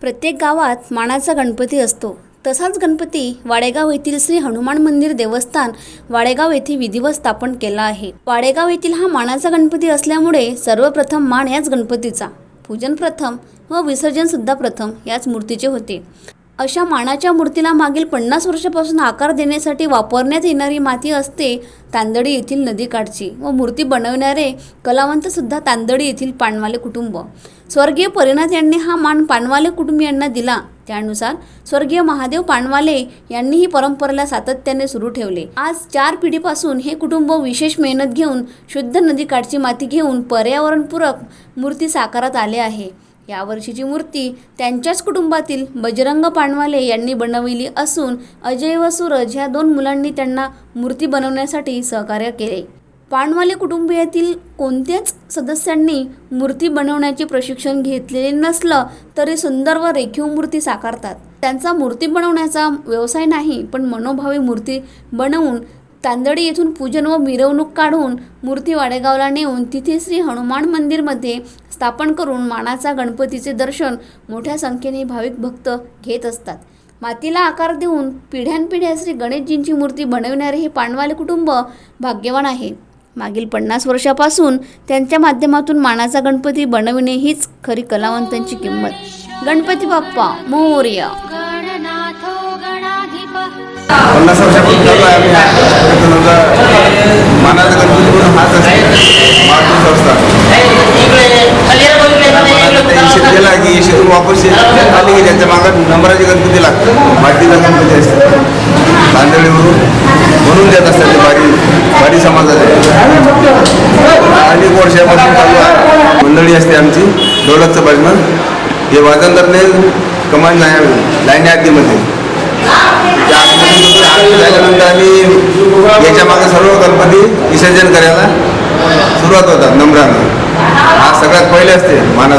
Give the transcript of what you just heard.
प्रत्येक गावात मानाचा गणपती असतो. तसाच गणपती वाडेगाव येथील श्री हनुमान मंदिर देवस्थान वाडेगाव येथे विधिवत स्थापन केला आहे. वाडेगाव येथील हा मानाचा गणपती असल्यामुळे सर्वप्रथम मान याच गणपतीचा. पूजन प्रथम व विसर्जन सुद्धा प्रथम याच मूर्तीचे होते. अशा मानाच्या मूर्तीला मागील पन्नास वर्षापासून आकार देण्यासाठी वापरण्यात येणारी माती असते तांदडी येथील नदीकाठची व मूर्ती बनवणारे कलावंतसुद्धा तांदडी येथील पानवाले कुटुंब. स्वर्गीय परिणाथ यांनी हा मान पानवाले कुटुंबियांना दिला. त्यानुसार स्वर्गीय महादेव पानवाले यांनी ही परंपरेला सातत्याने सुरू ठेवले. आज चार पिढीपासून हे कुटुंब विशेष मेहनत घेऊन शुद्ध नदीकाठची माती घेऊन पर्यावरणपूरक मूर्ती साकारात आले आहे. यावर्षीची मूर्ती त्यांच्याच कुटुंबातील बजरंग पानवाले यांनी बनविली असून अजय व सूरज ह्या दोन मुलांनी त्यांना मूर्ती बनवण्यासाठी सहकार्य केले. पानवाले कुटुंबियातील कोणत्याच सदस्यांनी मूर्ती बनवण्याचे प्रशिक्षण घेतलेले नसलं तरी सुंदर व रेखीव मूर्ती साकारतात. त्यांचा मूर्ती बनवण्याचा व्यवसाय नाही पण मनोभावी मूर्ती बनवून तांदडी येथून पूजन व मिरवणूक काढून मूर्ती वाडेगावला नेऊन तिथे श्री हनुमान मंदिरमध्ये स्थापन करून मानाचा गणपतीचे दर्शन मोठ्या संख्येने भाविक भक्त घेत असतात. मातीला आकार देऊन पिढ्यानपिढ्या श्री गणेशजींची मूर्ती बनविणारे हे पानवाले कुटुंब भाग्यवान आहे. मागील पन्नास वर्षापासून त्यांच्या माध्यमातून मानाचा गणपती बनविणे हीच खरी कलावंतांची किंमत. गणपती बाप्पा मोर्या. आम्ही त्याच्यानंतर गणपती म्हणून हाच असते. मातृ संस्था. मानाचा त्या इशेत की वापस आली की त्याच्या मागं नंबराचे गणपती लागतात मातीचा गणपती असते. तांदळीवरून म्हणून देत असतात ते बारी बारी समाजाचे. अनेक वर्षापासून चालू आहे. मंडळी असते आमची दौलतचं भजन. हे वाजंदरने कमान लाईन आधीमध्ये त्याच्यानंतर आम्ही याच्या मागे सर्व गणपती विसर्जन करायला सुरुवात होतात नम्रानं हा सगळ्यात पहिले असते मानव